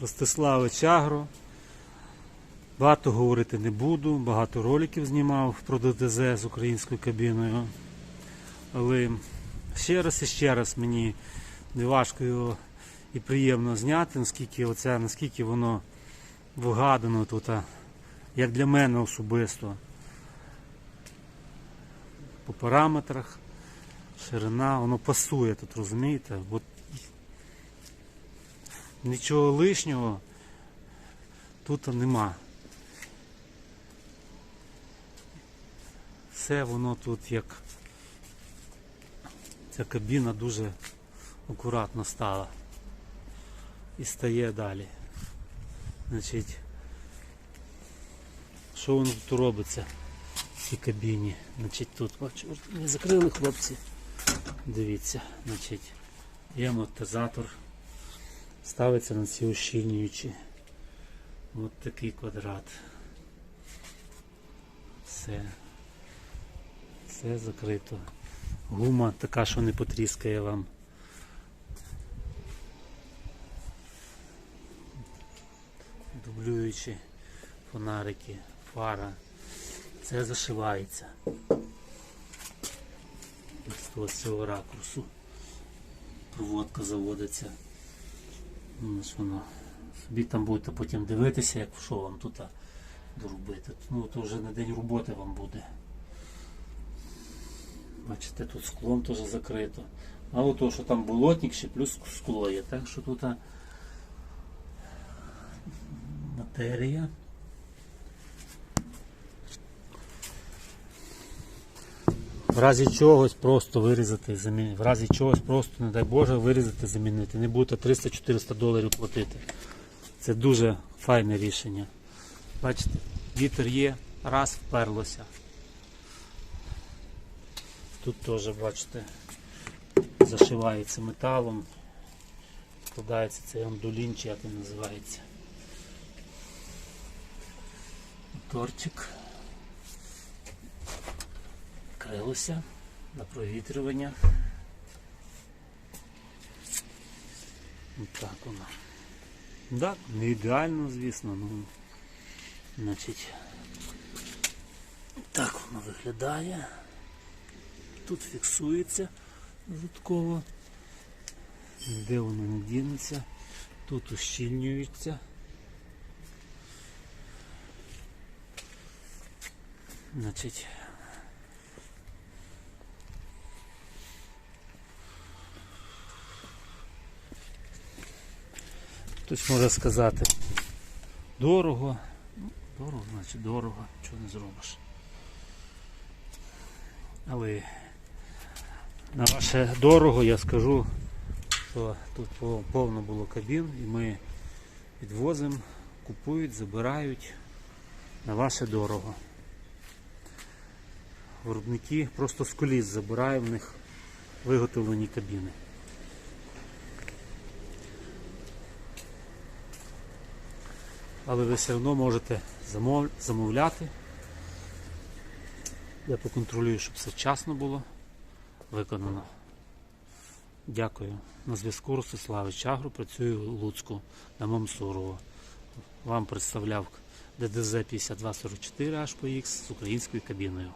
Ростиславич Агро. Багато говорити не буду, багато роликів знімав про ДТЗ з українською кабіною. Але ще раз і ще раз мені не важко його і приємно зняти, наскільки, оця, наскільки воно вигадано тут, як для мене особисто. По параметрах, ширина, воно пасує тут, розумієте? От нічого лишнього тут нема. Все воно тут як ця кабіна дуже акуратно стала і стає далі. Значить, що воно тут робиться в цій кабіні? Значить, тут, бачу, не закрили хлопці. Дивіться, значить, є амортизатор, ставиться на ці ущільнюючі. Ось такий квадрат. Все. Все закрито. Гума така, що не потріскає вам. Дублюючі фонарики, фара. Це зашивається. З цього ракурсу. Проводка заводиться. Ну, ось воно. Собі там будете потім дивитися, як що вам тут а, доробити. Ну, то вже на день роботи вам буде. Бачите, тут склом теж закрито. Мало того, що там болотник, ще плюс скло є. Так що тут матерія. В разі чогось просто вирізати, замінити. В разі чогось просто, не дай Боже, вирізати, замінити. Не будете 300-400 доларів платити. Це дуже файне рішення. Бачите, вітер є, раз вперлося. Тут теж, бачите, зашивається металом, складається цей андулін, чи як він називається. Моторчик. Крилося на провітрювання. Ось так воно. Так, не ідеально, звісно, ну значить так воно виглядає. Тут фіксується додатково. Де воно не дінеться. Тут ущільнюється. Значить. Хтось може сказати дорого. Ну, Дорого, значить дорого, чого не зробиш. Але на ваше дорого я скажу, що тут повно було кабін і ми відвозимо, купують, забирають на ваше дорого. Виробники просто з коліс забирають в них виготовлені кабіни. Але ви все одно можете замов- замовляти. Я поконтролюю, щоб все вчасно було виконано. Дякую. На зв'язку Ростиславич Чагру, працюю в Луцьку на Мамсурово. Вам представляв ДДЗ 5244 HPX з українською кабіною.